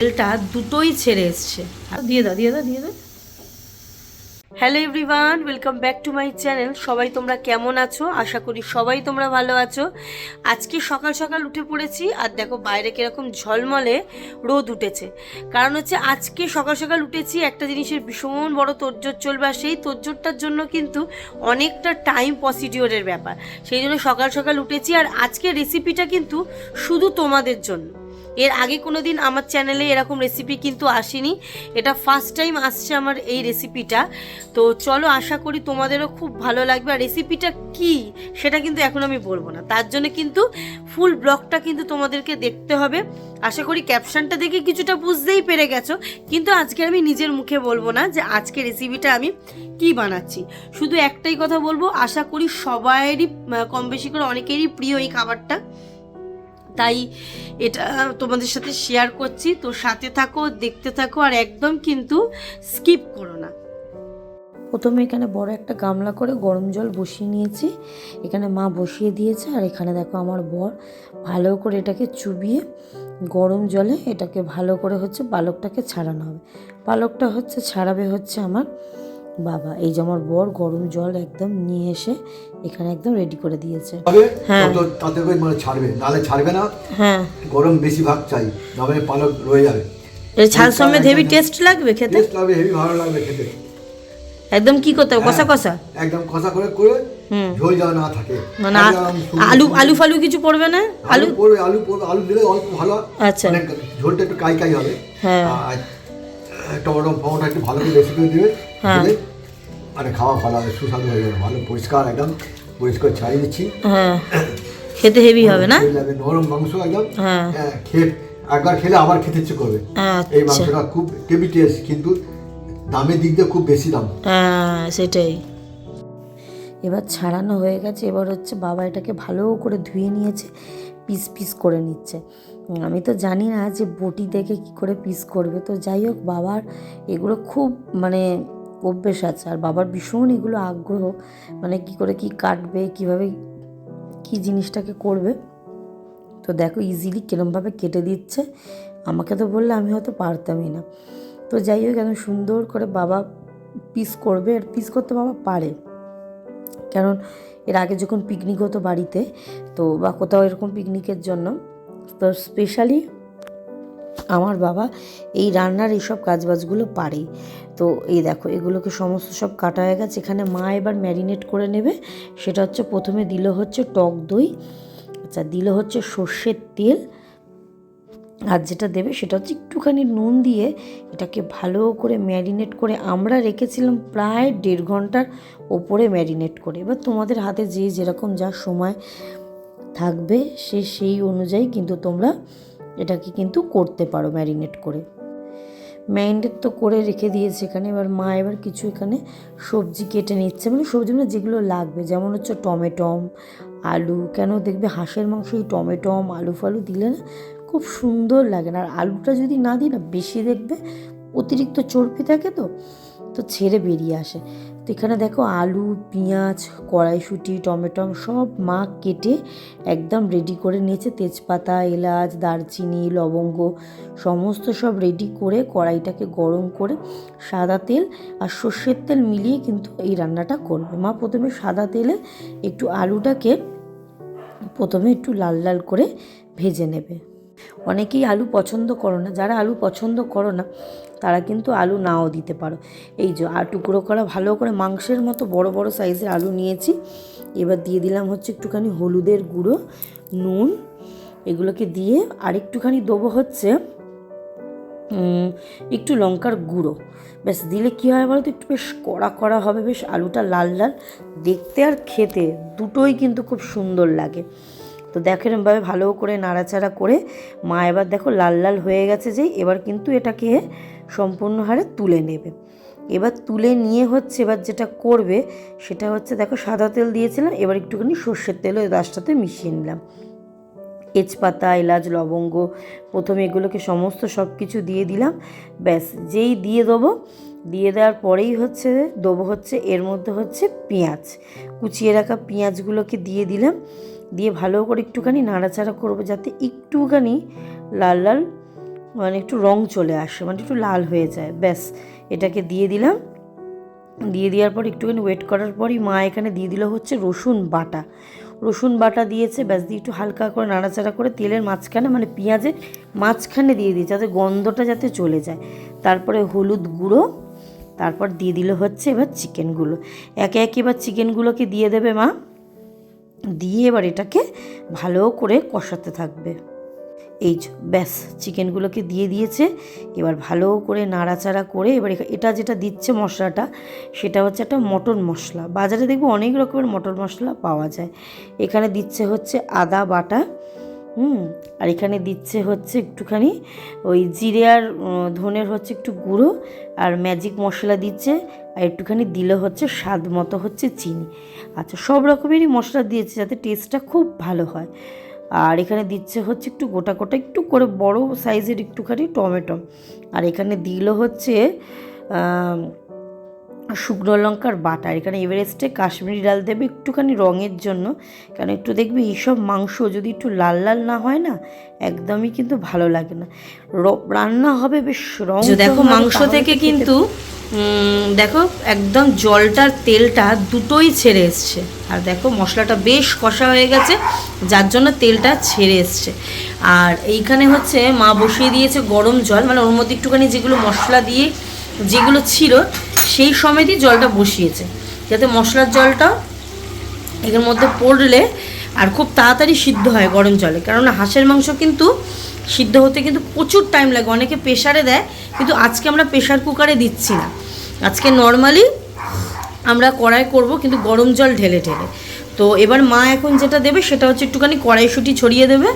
তেলটা দুটোই ছেড়ে এসছে। দিয়ে দাও দিয়ে দাও দিয়ে দাও। Hello everyone welcome back to my channel সবাই তোমরা কেমন আছো? আশা করি সবাই তোমরা ভালো আছো। আজকে সকাল সকাল উঠে পড়েছি আর দেখো বাইরে কীরকম ঝলমলে রোদ উঠেছে। কারণ হচ্ছে আজকে সকাল সকাল উঠেছি, একটা জিনিসের ভীষণ বড় তোড়জোড় চলবে আর সেই তোড়জোড়টার জন্য কিন্তু অনেকটা টাইম প্রসিডিওরের ব্যাপার। সেই জন্য সকাল সকাল উঠেছি আর আজকের রেসিপিটা কিন্তু শুধু তোমাদের জন্য। এর আগে কোনো দিন আমার চ্যানেলে এরকম রেসিপি কিন্তু আসেনি। এটা ফার্স্ট টাইম আসছে আমার এই রেসিপিটা তো চলো আশা করি তোমাদেরও খুব ভালো লাগবে। আর রেসিপিটা কি, সেটা কিন্তু এখন আমি বলব না। তার জন্য কিন্তু ফুল ব্লগটা কিন্তু তোমাদেরকে দেখতে হবে। আশা করি ক্যাপশনটা দেখে কিছুটা বুঝতেই পেরে গেছো। কিন্তু আজকে আমি নিজের মুখে বলব না যে আজকে রেসিপিটা আমি কি বানাচ্ছি। শুধু একটাই কথা বলব, আশা করি সবাইয়েরই কম বেশি করে অনেকেরই প্রিয় এই খাবারটা। তাই এটা তোমাদের সাথে শেয়ার করছি। তো সাথে থাকো, দেখতে থাকো, আর একদম কিন্তু স্কিপ করো না। প্রথমে এখানে বড় একটা গামলা করে গরম জল বসিয়ে নিয়েছি। এখানে মা বসিয়ে দিয়েছে, আর এখানে দেখো আমার বর ভালো করে এটাকে চুবিয়ে গরম জলে এটাকে ভালো করে হচ্ছে পালকটাকে ছাড়ানো হবে। পালকটা হচ্ছে, ছাড়াবে হচ্ছে আমার বাবা এই যে আমার বর গরম জল একদম নিয়ে এসে এখানে একদম রেডি করে দিয়েছে। হ্যাঁ। তত তাতে করে মানে ছাড়বে নাহলে ছাড়বে না। হ্যাঁ। গরম বেশি ভাগ চাই নাহলে পালক রয়ে যাবে। এর ঝাল সমেত হেভি টেস্ট লাগবে খেতে? টেস্ট লাগবে হেভি ভালো লাগবে খেতে। একদম কি করতে হবে? কষা কষা? একদম কষা করে করে ঝোল যেন না থাকে। মানে আলু আলু ফালু। কিছু পড়বে না? আলু পড়বে আলু পড়বে আলু দিলে অল্প ভালো। আচ্ছা। মানে ঝোলটা একটু কাই কাই হবে। হ্যাঁ। টমেটো ফমেটো একটু ভালো করে বেশি করে দিবে হ্যাঁ। মানে খাওয়া ভালো হবে সুস্বাদু হয়ে যাবে ভালো পরিষ্কার একদম পরিষ্কার ছাড়িয়ে দিচ্ছি। হ্যাঁ। খেতে হেভি হবে না? নরম মাংস একদম হ্যাঁ। হ্যাঁ, খেয়ে একবার খেলে আবার খেতে ইচ্ছে করবে। এই আচ্ছা মাংসটা খুব হেভি টেস্ট কিন্তু দামের দিক দিয়ে খুব বেশি দাম। হ্যাঁ সেটাই। এবার ছাড়ানো হয়ে গেছে এবার হচ্ছে বাবা এটাকে ভালো করে ধুয়ে নিয়েছে পিস পিস করে নিচ্ছে। আমি তো জানি না যে বটি দেখে কি করে পিস করবে তো যাই হোক বাবার এগুলো খুব মানে অভ্যেস আছে। আর বাবার ভীষণ এগুলো আগ্রহ মানে কি করে কি কাটবে, কীভাবে কি জিনিসটাকে করবে। তো দেখো ইজিলি কিরমভাবে কেটে দিচ্ছে। আমাকে তো বললে আমি হয়তো পারতামই না। তো যাই হোক একদম সুন্দর করে বাবা পিস করবে। আর পিস করতে বাবা পারে। কারণ এর আগে যখন পিকনিক হতো বাড়িতে, তো বা কোথাও এরকম পিকনিকের জন্য, তো স্পেশালি আমার বাবা এই রান্নার এইসব কাজবাজগুলো পারে। তো এই দেখো, এগুলোকে সমস্ত সব কাটা হয়ে গেছে। এখানে মা এবার ম্যারিনেট করে নেবে। সেটা হচ্ছে প্রথমে দিল হচ্ছে টক দই আচ্ছা দিল হচ্ছে সর্ষের তেল। আর যেটা দেবে সেটা হচ্ছে একটুখানি নুন দিয়ে এটাকে ভালো করে ম্যারিনেট করে আমরা রেখেছিলাম প্রায় দেড় ঘণ্টার ওপরে ম্যারিনেট করে। এবার তোমাদের হাতে যে যেরকম যা সময় থাকবে সে সেই অনুযায়ী কিন্তু তোমরা এটাকে কিন্তু করতে পারো ম্যারিনেট করে। ম্যারিনেট তো করে রেখে দিয়েছে এখানে, এবার মা এবার কিছু এখানে সবজি কেটে নিচ্ছে। মানে সবজি মানে যেগুলো লাগবে, যেমন হচ্ছে টমেটম, আলু। কেন দেখবে হাঁসের মাংস এই টমেটম, আলু ফালু দিলে না খুব সুন্দর লাগে না। আর আলুটা যদি না দিই না, বেশি দেখবে অতিরিক্ত চর্বি থাকে তো তো ছেড়ে বেরিয়ে আসে। তো এখানে দেখো আলু, পেঁয়াজ, কড়াইশুঁটি টমেটম সব মা কেটে একদম রেডি করে নিয়েছে। তেজপাতা, এলাচ, দারচিনি, লবঙ্গ, সমস্ত সব রেডি করে কড়াইটাকে গরম করে সাদা তেল আর সর্ষের তেল মিলিয়ে কিন্তু এই রান্নাটা করবে। মা প্রথমে সাদা তেলে একটু আলুটাকে প্রথমে একটু লাল লাল করে ভেজে নেবে। অনেকেই আলু পছন্দ করো না। যারা আলু পছন্দ করো না তারা কিন্তু আলু নাও দিতে পারো। এই যে, আর টুকরো করা, ভালো করে মাংসের মতো বড় বড় সাইজের আলু নিয়েছি। এবার দিয়ে দিলাম হচ্ছে একটুখানি হলুদের গুঁড়ো, নুন, এগুলোকে দিয়ে আর একটুখানি দেবো হচ্ছে একটু লঙ্কার গুঁড়ো। ব্যাস, দিলে কী হয় বলো তো একটু বেশ কড়া কড়া হবে, বেশ আলুটা লাল লাল। দেখতে আর খেতে দুটোই কিন্তু খুব সুন্দর লাগে। তো দেখো এরমভাবে ভালো করে নাড়াচাড়া করে মা এবার দেখো লাল লাল হয়ে গেছে যে এবার কিন্তু এটাকে সম্পূর্ণ হারে তুলে নেবে। এবার তুলে নিয়ে হচ্ছে এবার যেটা করবে সেটা হচ্ছে দেখো সাদা তেল দিয়েছিলাম, এবার একটুখানি সর্ষের তেল ওই দাসটাতে মিশিয়ে নিলাম। তেজপাতা, এলাচ, লবঙ্গ, প্রথমে এগুলোকে সমস্ত সব কিছু দিয়ে দিলাম, ব্যাস যেই দিয়ে দেবো, দিয়ে দেওয়ার পরেই হচ্ছে দেবো হচ্ছে এর মধ্যে হচ্ছে পেঁয়াজ। কুচিয়ে রাখা পেঁয়াজগুলোকে দিয়ে দিলাম দিয়ে ভালো করে একটুখানি নাড়াচাড়া করব যাতে একটুখানি লাল লাল মানে একটু রং চলে আসে মানে একটু লাল হয়ে যায়। ব্যাস, এটাকে দিয়ে দিলাম। দিয়ে দেওয়ার পর একটুখানি ওয়েট করার পরই মা এখানে দিয়ে দিল হচ্ছে রসুন বাটা। রসুন বাটা দিয়েছে, ব্যাস, দিয়ে একটু হালকা করে নাড়াচাড়া করে তেলের মাঝখানে মানে পেঁয়াজের মাঝখানে দিয়ে দিয়েছে, যাতে গন্ধটা যাতে চলে যায়। তারপরে হলুদ গুঁড়ো, তারপর দিয়ে দিল হচ্ছে এবার চিকেনগুলো একে একে এবার চিকেনগুলোকে দিয়ে দেবে মা। দিয়ে এবার এটাকে ভালো করে কষাতে থাকবে। এই ব্যাস, চিকেনগুলোকে দিয়ে দিয়েছে। এবার ভালো করে নাড়াচাড়া করে এবার এটা যেটা দিচ্ছে মশলাটা, সেটা হচ্ছে একটা মটন মশলা। বাজারে দেখব অনেক রকমের মটন মশলা পাওয়া যায়। এখানে দিচ্ছে হচ্ছে আদা বাটা হুম, আর এখানে দিচ্ছে হচ্ছে একটুখানি ওই জিরে আর ধনের হচ্ছে একটু গুঁড়ো আর ম্যাজিক মশলা দিচ্ছে আর একটুখানি দিলে হচ্ছে স্বাদ মতো হচ্ছে চিনি। আচ্ছা সব রকমেরই মশলা দিয়েছে যাতে টেস্টটা খুব ভালো হয়। আর এখানে দিচ্ছে হচ্ছে একটু গোটা গোটা একটু করে বড় সাইজের একটুখানি টমেটো। আর এখানে দিল হচ্ছে শুকনো লঙ্কার বাটা এখানে এভারেস্টে কাশ্মীরি ডাল দেবে একটুখানি রঙের জন্য। কারণ একটু দেখবি এইসব মাংস যদি একটু লাল লাল না হয় না একদমই কিন্তু ভালো লাগে না। র- রান্না হবে বেশ রং দেখো মাংস থেকে কিন্তু দেখো একদম জলটার তেলটা দুটোই ছেড়ে এসছে। আর দেখো মশলাটা বেশ কষা হয়ে গেছে যার জন্য তেলটা ছেড়ে এসছে। আর এইখানে হচ্ছে মা বসিয়ে দিয়েছে গরম জল মানে ওর মধ্যে একটুখানি যেগুলো মশলা দিয়ে যেগুলো ছিল সেই সমেতই জলটা বসিয়েছে। যাতে মশলার জলটা এর মধ্যে পড়লে আর খুব তাড়াতাড়ি সিদ্ধ হয় গরম জলে। কারণ হাঁসের মাংস কিন্তু সিদ্ধ হতে কিন্তু প্রচুর টাইম লাগে। অনেকে প্রেশারে দেয়, কিন্তু আজকে আমরা প্রেশার কুকারে দিচ্ছি না। আজকে নর্মালি আমরা কড়াই করব, কিন্তু গরম জল ঢেলে ঢেলে। তো এবার মা এখন যেটা দেবে সেটা হচ্ছে একটুখানি কড়াইশুঁটি ছড়িয়ে দেবে।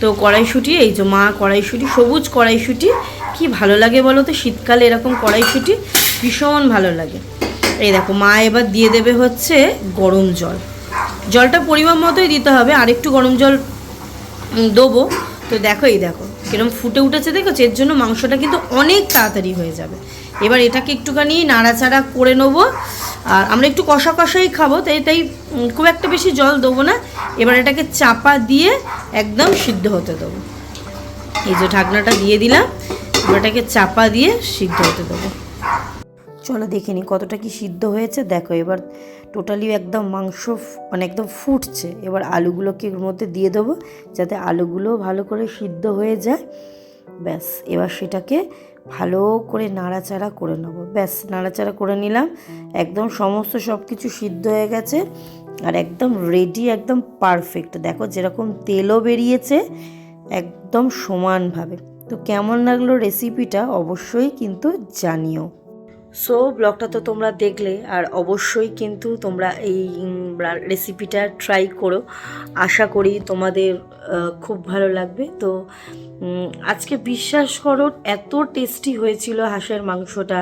তো কড়াইশুঁটি, এই যে মা কড়াইশুঁটি, সবুজ কড়াইশুঁটি, কি ভালো লাগে বলো তো? শীতকালে এরকম কড়াইশুঁটি। ভীষণ ভালো লাগে। এই দেখো মা এবার দিয়ে দেবে হচ্ছে গরম জল। জলটা পরিমাণ মতোই দিতে হবে আর একটু গরম জল দেবো। তো দেখো এই দেখো কিরম ফুটে উঠেছে দেখেছ? এর জন্য মাংসটা কিন্তু অনেক তাড়াতাড়ি হয়ে যাবে। এবার এটাকে একটুখানি নাড়াচাড়া করে নেব। আর আমরা একটু কষা কষাই খাব তাই উম, খুব একটা বেশি জল দেবো না। এবার এটাকে চাপা দিয়ে একদম সিদ্ধ হতে দেবো। এই যে ঢাকনাটা দিয়ে দিলাম এবার এটাকে চাপা দিয়ে সিদ্ধ হতে দেবো। চলো দেখে নি কতটা কি সিদ্ধ হয়েছে। দেখো, এবার টোটালি একদম মাংস মানে একদম ফুটছে। এবার আলুগুলোকে এর মধ্যে দিয়ে দেবো যাতে আলুগুলো ভালো করে সিদ্ধ হয়ে যায়। ব্যাস, এবার সেটাকে ভালো করে নাড়াচাড়া করে নেব। ব্যাস, নাড়াচাড়া করে নিলাম। একদম সমস্ত সব কিছু সিদ্ধ হয়ে গেছে আর একদম রেডি একদম পারফেক্ট দেখো যেরকম তেলও বেরিয়েছে একদম সমানভাবে। তো কেমন লাগল রেসিপিটা অবশ্যই কিন্তু জানিও। সো ব্লগটা তো তোমরা দেখলে, আর অবশ্যই কিন্তু তোমরা এই রেসিপিটা ট্রাই করো। আশা করি তোমাদের খুব ভালো লাগবে। তো আজকে বিশ্বাস করো, এত টেস্টি হয়েছিল হাঁসের মাংসটা।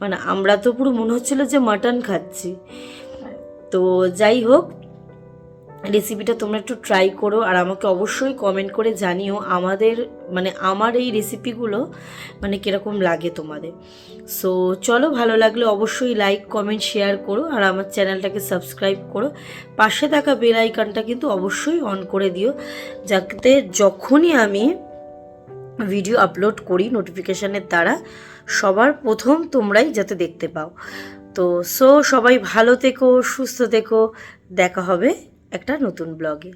মানে আমরা তো পুরো মনে হচ্ছিল যে মাটন খাচ্ছি। তো, যাই হোক রেসিপিটা তোমরা একটু ট্রাই করো আর আমাকে অবশ্যই কমেন্ট করে জানিও আমাদের মানে আমার এই রেসিপিগুলো মানে কীরকম লাগে তোমাদের। সো চলো ভালো লাগলে অবশ্যই লাইক কমেন্ট শেয়ার করো আর আমার চ্যানেলটাকে সাবস্ক্রাইব করো। পাশে থাকা বেল আইকনটা কিন্তু অবশ্যই অন করে দিও, যাতে যখনই আমি ভিডিও আপলোড করি নোটিফিকেশানের দ্বারা, সবার প্রথম তোমরাই যাতে দেখতে পাও। তো সো সবাই ভালো থেকো, সুস্থ থেকো, দেখা হবে। একটা নতুন ব্লগে।